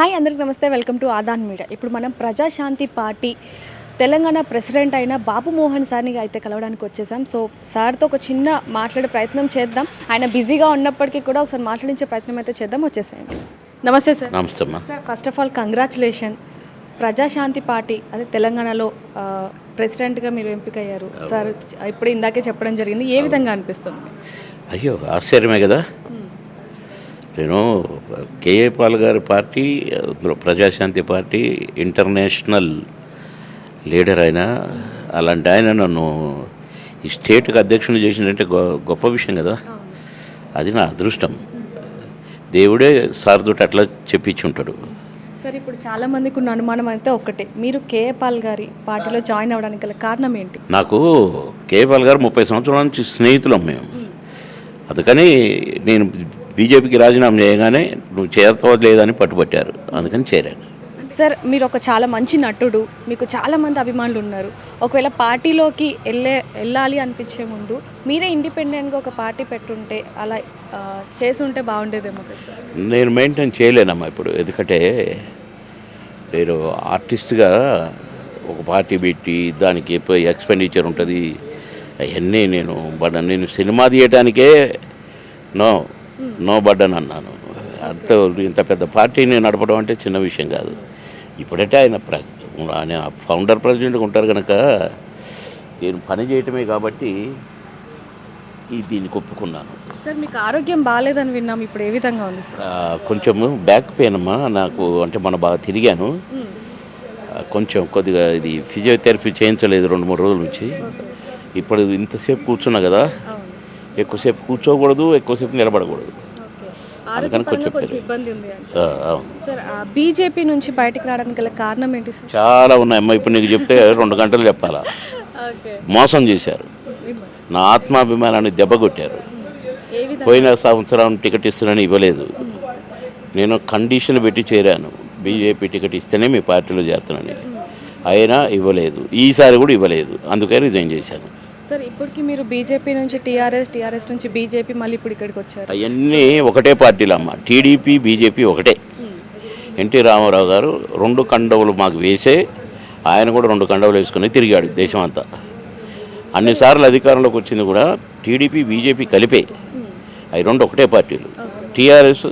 Hi అందరికి నమస్తే welcome to Aadan media. ఇప్పుడు మనం ప్రజాశాంతి పార్టీ తెలంగాణ ప్రెసిడెంట్ అయిన బాబు మోహన్ సార్ని అయితే కలవడానికి వచ్చేసాం. సో సార్తో ఒక చిన్న మాట్లాడే ప్రయత్నం చేద్దాం. ఆయన బిజీగా ఉన్నప్పటికీ కూడా ఒకసారి మాట్లాడించే ప్రయత్నం అయితే చేద్దాం. వచ్చేసేయండి. నమస్తే సార్. నమస్తే sir first of all congratulation Prajashanti party అదే తెలంగాణలో ప్రెసిడెంట్గా మీరు ఎంపికయ్యారు. సార్ ఇప్పుడు ఇందాకే చెప్పడం జరిగింది. ఏ విధంగా అనిపిస్తుంది? అయ్యో ఆశ్చర్యమే కదా. నేను కేఏ పాల్ గారి party Praja Shanti party international leader అయినా అలాంటి ఆయన నన్ను ఈ స్టేట్కి అధ్యక్షుని చేసిందంటే గొ- గొప్ప విషయం కదా. అది నా అదృష్టం. దేవుడే సార్తోటి అట్లా చెప్పించి ఉంటాడు. సార్ ఇప్పుడు చాలా మందికి ఉన్న అనుమానం అయితే ఒక్కటే. మీరు కేఏ పాల్ గారి పార్టీలో జాయిన్ అవ్వడానికి గల కారణం ఏంటి? నాకు కేఏ పాల్ గారు ముప్పై సంవత్సరాల నుంచి స్నేహితులం మేము. అందుకని నేను బీజేపీకి రాజీనామా చేయగానే నువ్వు చేరతావో లేదని పట్టుబట్టారు. అందుకని చేరాను. సార్ మీరు ఒక చాలా మంచి నటుడు. మీకు చాలా మంది అభిమానులు ఉన్నారు. ఒకవేళ పార్టీలోకి వెళ్ళే వెళ్ళాలి అనిపించే ముందు మీరే ఇండిపెండెంట్గా ఒక పార్టీ పెట్టుంటే అలా ఆ, చేసి ఉంటే బాగుండేదేమో నేను మెయింటైన్ చేయలేనమ్మా ఇప్పుడు. ఎందుకంటే నేను ఆర్టిస్ట్గా ఒక పార్టీ పెట్టి దానికి ఎక్స్పెండిచర్ ఉంటుంది. అవన్నీ నేను బట్ నేను సినిమా తీయటానికే నో నో బడ్డన్ అన్నాను. అంత ఇంత పెద్ద పార్టీని నడపడం అంటే చిన్న విషయం కాదు. ఇప్పుడంటే ఆయన ప్ర ఆయన ఫౌండర్ ప్రెసిడెంట్గా ఉంటారు కనుక నేను పని చేయటమే కాబట్టి ఈ దీనికి ఒప్పుకున్నాను. సార్ మీకు ఆరోగ్యం బాగాలేదని విన్నాం. ఇప్పుడు ఏ విధంగా ఉంది కొంచెము బ్యాక్ పెయిన్ అమ్మా. నాకు అంటే మన బాగా తిరిగాను. కొంచెం కొద్దిగా ఇది ఫిజియోథెరపీ చేయించలేదు రెండు మూడు రోజుల నుంచి. ఇప్పుడు ఇంతసేపు కూర్చున్నా కదా. ఎక్కువసేపు కూర్చోకూడదు ఎక్కువసేపు నిలబడకూడదు. అందుకని కొంచెం బీజేపీ నుంచి బయటకు రావడానికి గల కారణం ఏంటి సార్? చాలా ఉన్నాయమ్మా ఇప్పుడు నీకు చెప్తే రెండు గంటలు చెప్పాలా? మోసం చేశారు. నా ఆత్మాభిమానాన్ని దెబ్బకొట్టారు పోయిన సంవత్సరం టికెట్ ఇస్తున్నాను ఇవ్వలేదు. నేను కండిషన్ పెట్టి చేరాను. బీజేపీ టికెట్ ఇస్తేనే మీ పార్టీలో చేరుతానని అయినా ఇవ్వలేదు. ఈసారి కూడా ఇవ్వలేదు. అందుకే రిజైన్ చేశాను. సార్ ఇప్పటికి మీరు బీజేపీ నుంచి టీఆర్ఎస్ టీఆర్ఎస్ నుంచి బీజేపీ మళ్ళీ ఇప్పుడు ఇక్కడికి వచ్చారు. అవన్నీ ఒకటే పార్టీలు అమ్మ టీడీపీ బీజేపీ ఒకటే. ఎన్టీ రామారావు గారు రెండు కండవులు మాకు వేసే ఆయన కూడా రెండు కండవులు వేసుకుని తిరిగాడు దేశం అంతా అన్నిసార్లు అధికారంలోకి వచ్చింది కూడా టీడీపీ బీజేపీ కలిపే. అవి రెండు ఒకటే పార్టీలు. టీఆర్ఎస్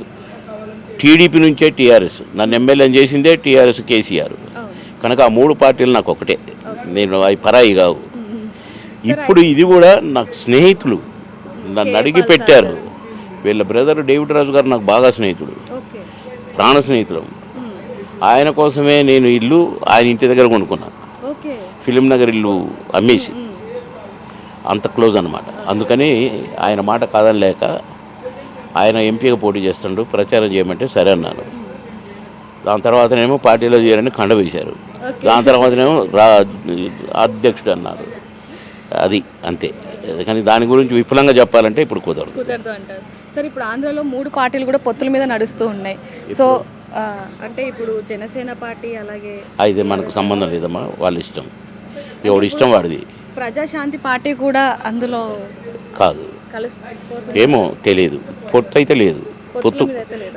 టీడీపీ నుంచే టీఆర్ఎస్ నన్ను ఎమ్మెల్యేని చేసిందే టీఆర్ఎస్ కేసీఆర్ కనుక ఆ మూడు పార్టీలు నాకు ఒకటే. నేను అవి పరాయి కావు. ఇప్పుడు ఇది కూడా నాకు స్నేహితులు. నన్ను అడిగి పెట్టారు. వీళ్ళ బ్రదర్ డేవిడ్ రాజు గారు నాకు బాగా స్నేహితుడు. ప్రాణ స్నేహితులు ఆయన కోసమే నేను ఇల్లు ఆయన ఇంటి దగ్గర కొనుక్కున్నాను ఫిలిం నగర్ ఇల్లు అమ్మేసి. అంత క్లోజ్ అనమాట అందుకని ఆయన మాట కాదని లేక ఆయన ఎంపీగా పోటీ చేస్తుండు. ప్రచారం చేయమంటే సరే అన్నాను. దాని తర్వాతనేమో పార్టీలో చేరని కండ వేశారు. దాని తర్వాతనేమో రా అధ్యక్షుడు అన్నారు. అది అంతే. కానీ దాని గురించి విపులంగా చెప్పాలంటే ఇప్పుడు కుదరదు. కుదరదు అంటారు. సార్ ఇప్పుడు ఆంధ్రాలో మూడు పార్టీలు కూడా పొత్తుల మీద నడుస్తూ ఉన్నాయి. సో అంటే ఇప్పుడు జనసేన పార్టీ అలాగే అయితే మనకు సంబంధం లేదమ్మా వాళ్ళ ఇష్టం. ఎవడి ఇష్టం వాడిది. ప్రజాశాంతి పార్టీ కూడా అందులో కాదు. ఏమో తెలియదు. పొత్తు అయితే లేదు. పొత్తు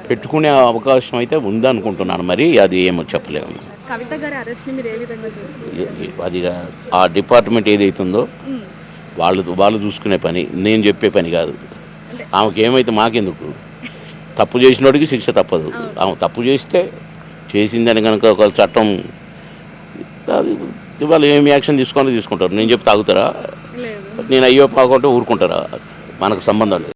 పెట్టుకునే అవకాశం అయితే ఉందనుకుంటున్నాను మరి అది ఏమో చెప్పలేము. కవిత గారి అరెస్ట్ని మీరు ఏ విధంగా చూస్తారు అది ఆ డిపార్ట్మెంట్ ఏదైతుందో వాళ్ళు వాళ్ళు చూసుకునే పని నేను చెప్పే పని కాదు. ఆమెకి ఏమైతే మాకెందుకు? తప్పు చేసినోడికి శిక్ష తప్పదు. ఆమె తప్పు చేస్తే చేసిందని కనుక ఒక చట్టం వాళ్ళు ఏమి యాక్షన్ తీసుకోవాలో తీసుకుంటారు. నేను చెప్తే తాగుతారా? నేను అయ్యో పాకుంటే ఊరుకుంటారా? మనకు సంబంధం లేదు.